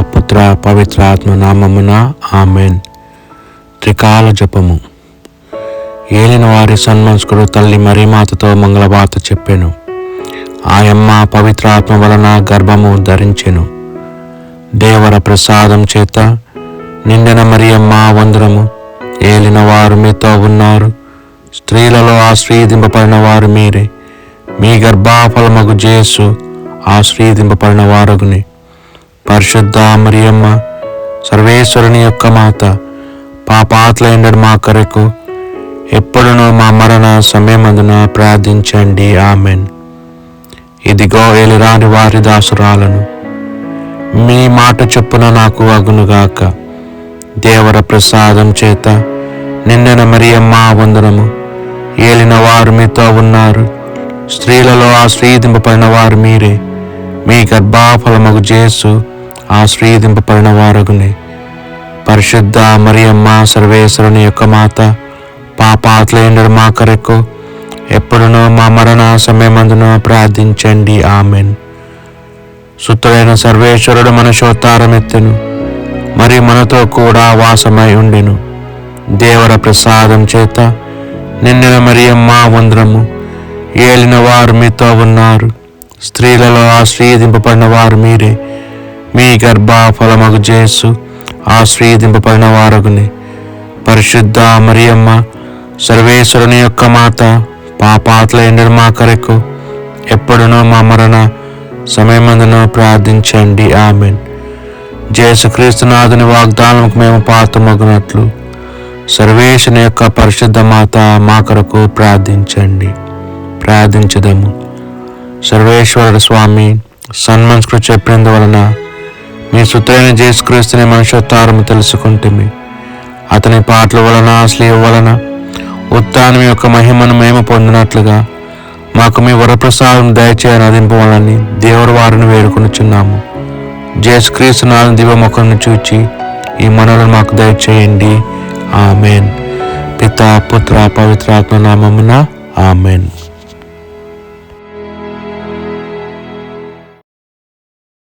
పుత్ర పవిత్రాత్మ నామమున ఆమెన్. త్రికాల జపము. ఏలిన వారి సన్మంస్కుడు తల్లి మరీమాతతో మంగళవార్త చెప్పాను. ఆయమ్మ పవిత్రాత్మ వలన గర్భము ధరించెను. దేవర ప్రసాదం చేత నిండిన మరియమ్మ వందరము. ఏలిన వారు మీతో ఉన్నారు. స్త్రీలలో ఆశ్రీదింపబడిన వారు మీరే. మీ గర్భాఫలమగు జేసు ఆశ్రీదింపబడిన వారగుని. పరిశుద్ధ మరియమ్మ సర్వేశ్వరుని యొక్క మాత పాపాత్లైండడు మా కొరకు. ఎప్పుడునూ మా మరణ సమయమందున ప్రార్థించండి. ఆమెన్. ఇదిగో ఎలిరాని వారి దాసురాలను మీ మాట చొప్పున నాకు అగునుగాక. దేవర ప్రసాదం చేత నిన్నన మరియమ్మ వందనము. ఏలిన వారు మీతో ఉన్నారు. స్త్రీలలో ఆశ్రయింపబడిన వారు మీరే. మీ గర్భాఫలమగు చేస్తూ ఆశ్రయదింపబడిన వారగుని పరిశుద్ధ మరియమ్మ సర్వేశ్వరుని యొక్క మాత పాపాత్లేండడు మా కొరకు ఎప్పుడునూ మా మరణ సమయమందున ప్రార్థించండి. ఆమెన్. సుతుడైన సర్వేశ్వరుడు మన శోతారమెత్తెను మరి మనతో కూడా వాసమై ఉండెను. దేవర ప్రసాదం చేత నిన్న మరియమ్మ వంద్రము ఏలిన వారు మీతో ఉన్నారు. స్త్రీలలో ఆశ్రయదింపబడిన వారు మీరే. మీ గర్భఫలమగు జేసు ఆశ్రయదింపబడిన వారగుని. పరిశుద్ధ మరియమ్మ సర్వేశ్వరుని యొక్క మాత పాపాత్లైన మా కొరకు ఎప్పుడునో మా మరణ సమయమందున ప్రార్థించండి. ఆమెన్. జయసుక్రీస్తునాథుని వాగ్దానంకు మేము పాత్రమగునట్లు సర్వేశుని యొక్క పరిశుద్ధ మాత మా కొరకు ప్రార్థించండి. ప్రార్థించదము. సర్వేశ్వరుడు స్వామి సన్మన్స్కృతి చెప్పినందువలన మీ సుత్రైన జేసుక్రీస్తుని మనుషత్వారము తెలుసుకుంటుంది అతని పాటల వలన స్లీవ్ వలన ఉత్తానం యొక్క మహిమను మేము పొందినట్లుగా మాకు మీ వరప్రసాదం దయచేయని అదింపవాలని దేవుడు వారిని వేడుకొనిచున్నాము. జేసుక్రీస్తు నాలుగు దివ్యముఖను చూచి ఈ మనలను మాకు దయచేయండి. ఆమెన్. పిత పుత్ర పవిత్రాత్మ నామమున ఆమెన్.